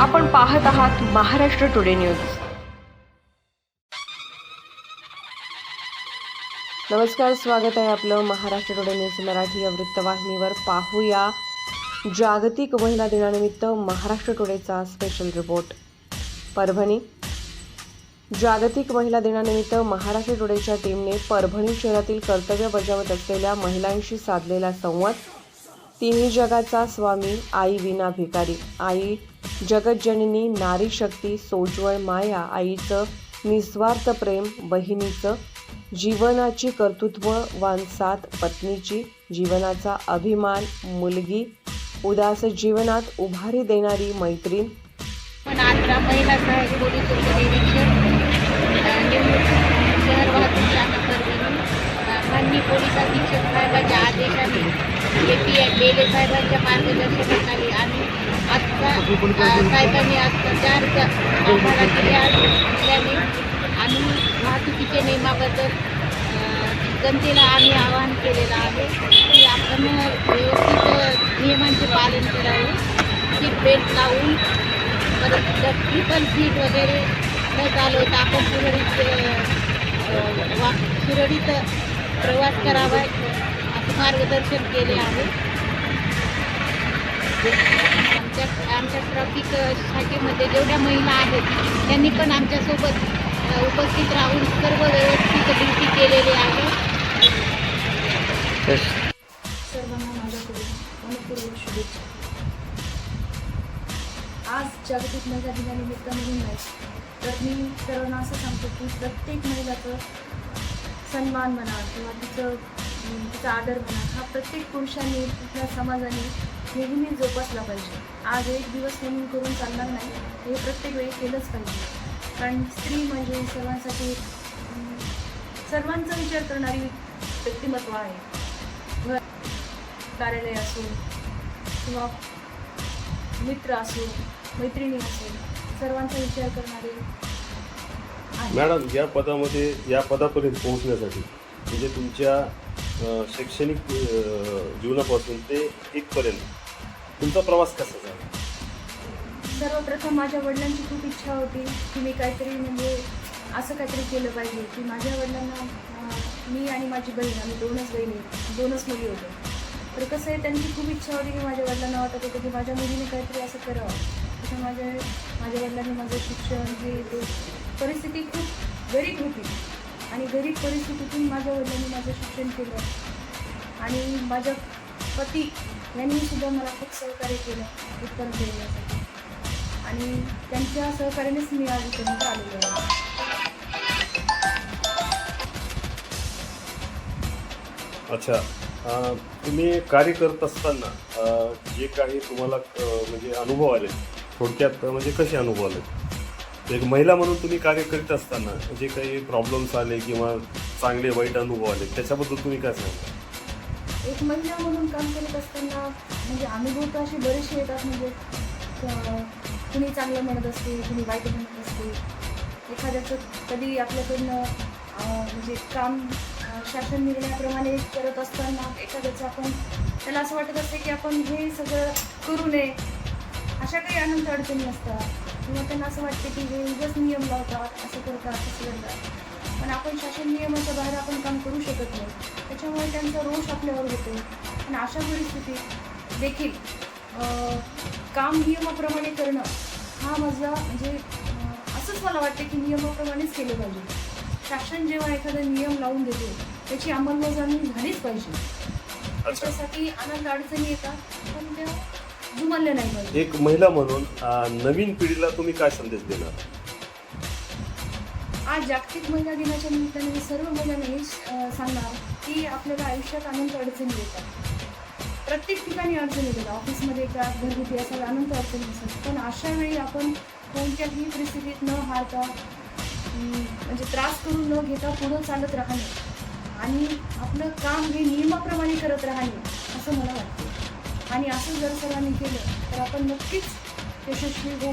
आपण पाहत आहात महाराष्ट्र टुडे न्यूज. नमस्कार स्वागत आहे आपलं महाराष्ट्र टुडे न्यूज मराठी या वृत्तवाहिनीवर. पाहूया जागतिक महिला दिनानिमित्त महाराष्ट्र टुडेचा स्पेशल रिपोर्ट परभणी. जागतिक महिला दिनानिमित्त महाराष्ट्र टुडेच्या टीमने परभणी शहरातील कर्तव्य बजावत असलेल्या महिलांशी साधलेला संवाद तिन्ही जगाचा स्वामी आई विना भिकारी आई जगज्जननी नारी शक्ती सोज्वळ माया आईचं निस्वार्थ प्रेम बहिणीचं जीवनाची कर्तृत्व साथ पत्नीची जीवनाचा अभिमान मुलगी उदास जीवनात उभारी देणारी मैत्रीण. पोलीस शहर वाहतूक पोलीस अधीक्षक पी साहेबांच्या मार्गदर्शनाखाली आम्ही आजचा साहेबांनी आजचा चार आम्हाला दिले असल्याने आम्ही वाहतुकीच्या नियमाबद्दल जनतेला आम्ही आवाहन केलेलं आहे की आपण व्यवस्थित नियमांचे पालन करावे. सीट बेल्ट लावून परत ट्रिपल सीट वगैरे न चालवता आपण सुरळीत वा सुरळीत प्रवास करावा असं मार्गदर्शन केले आहे. आमच्या आमच्या ट्रॅफिक शाखेमध्ये जेवढ्या महिला आहेत त्यांनी पण आमच्यासोबत उपस्थित राहून सर्व व्यवस्थित ड्युटी केलेली आहे. सर्वांना माझ्याकडून मनपूर्वक शुभेच्छा. आज जागतिक महिला दिनानिमित्त म्हणून नाही तर मी सर्वांना असं सांगतो की प्रत्येक महिलाचं सन्मान म्हणा किंवा तिचं तिचा आदर म्हणा हा प्रत्येक पुरुषांनी कुठल्या समाजाने नेहमी जोपासला पाहिजे. आज एक दिवस नेहमी करून चालणार नाही हे प्रत्येक वेळी केलंच पाहिजे. कारण स्त्री म्हणजे सर्वांसाठी सर्वांचा विचार करणारी व्यक्तिमत्व आहे. घर कार्यालय असो किंवा मित्र असो मैत्रिणी असो सर्वांचा विचार करणारे मॅडम या पदामध्ये या पदापर्यंत पोहोचण्यासाठी म्हणजे तुमच्या शैक्षणिक जीवनापासून ते इथपर्यंत. तुमचा प्रवास कसा झाला? सर्वप्रथम माझ्या वडिलांची खूप इच्छा होती की मी काहीतरी म्हणजे असं काहीतरी केलं पाहिजे की माझ्या वडिलांना मी आणि माझी बहीण आम्ही दोनच बहिणी दोनच मुली होतो. तर कसं आहे त्यांची खूप इच्छा होती की माझ्या वडिलांना वाटत होतं की माझ्या मुलीने काहीतरी असं करावं. तसं माझ्या माझ्या वडिलांनी माझं शिक्षण हे परिस्थिती खूप गरीब होती. आणि गरीब परिस्थितीतून माझ्या वडिलांनी माझं शिक्षण केलं. आणि माझ्या पती यांनी सुद्धा मला खूप सहकार्य केलं उत्तर देण्यासाठी. आणि त्यांच्या सहकार्यानेच मी आज इथपर्यंत आलेलो आहे. अच्छा. तुम्ही कार्य करत असताना जे काही तुम्हाला म्हणजे अनुभव आले थोडक्यात म्हणजे कसे अनुभव आले? एक महिला म्हणून तुम्ही कार्य करीत असताना जे काही प्रॉब्लेम्स आले किंवा चांगले वाईट अनुभव आले त्याच्याबद्दल तुम्ही काय सांगता? एक महिला म्हणून काम करत असताना म्हणजे अनुभव तर असे बरेचसे येतात म्हणजे अं, कुणी चांगलं म्हणत असते कुणी वाईट म्हणत असते. एखाद्याचं कधी आपल्याकडनं अं, म्हणजे काम अं, शासन निर्णयाप्रमाणे करत असताना एखाद्याचं आपण त्याला असं वाटत असते की आपण हे सगळं करू नये. अशा काही अनंत अडचणी असतात. किंवा त्यांना असं वाटतं की हे उगाच नियम लावतात असं करतात तसं करतात. पण आपण शासन नियमाच्या बाहेर आपण काम करू शकत नाही. त्याच्यामुळे त्यांचा रोष आपल्यावर होतो. आणि अशा परिस्थितीत देखील काम नियमाप्रमाणे करणं हा माझा म्हणजे असंच मला वाटतं की नियमाप्रमाणेच केलं पाहिजे. शासन जेव्हा एखादा नियम लावून देतो त्याची अंमलबजावणी झालीच पाहिजे. त्याच्यासाठी अनंत अडचणी येतात पण त्या नाही पाहिजे एक महिला म्हणून नवीन पिढीला तुम्ही काय संदेश देणार? आज जागतिक महिला दिनाच्या निमित्ताने मी सर्व महिलांना अं, सांगणार की आपल्याला आयुष्यात अनंत अडचणी येतात. प्रत्येक ठिकाणी अडचणी येतात. ऑफिसमध्ये का घरगुती असा अनंत अडचणी असतात. पण अशा वेळी आपण कोणत्याही परिस्थितीत न हारता अं, म्हणजे त्रास करून न घेता पुढं चालत राहणे आणि आपलं काम हे नियमाप्रमाणे करत राहणे आणि असं जर सर्वांनी केलं तर आपण नक्कीच यशस्वी होऊ.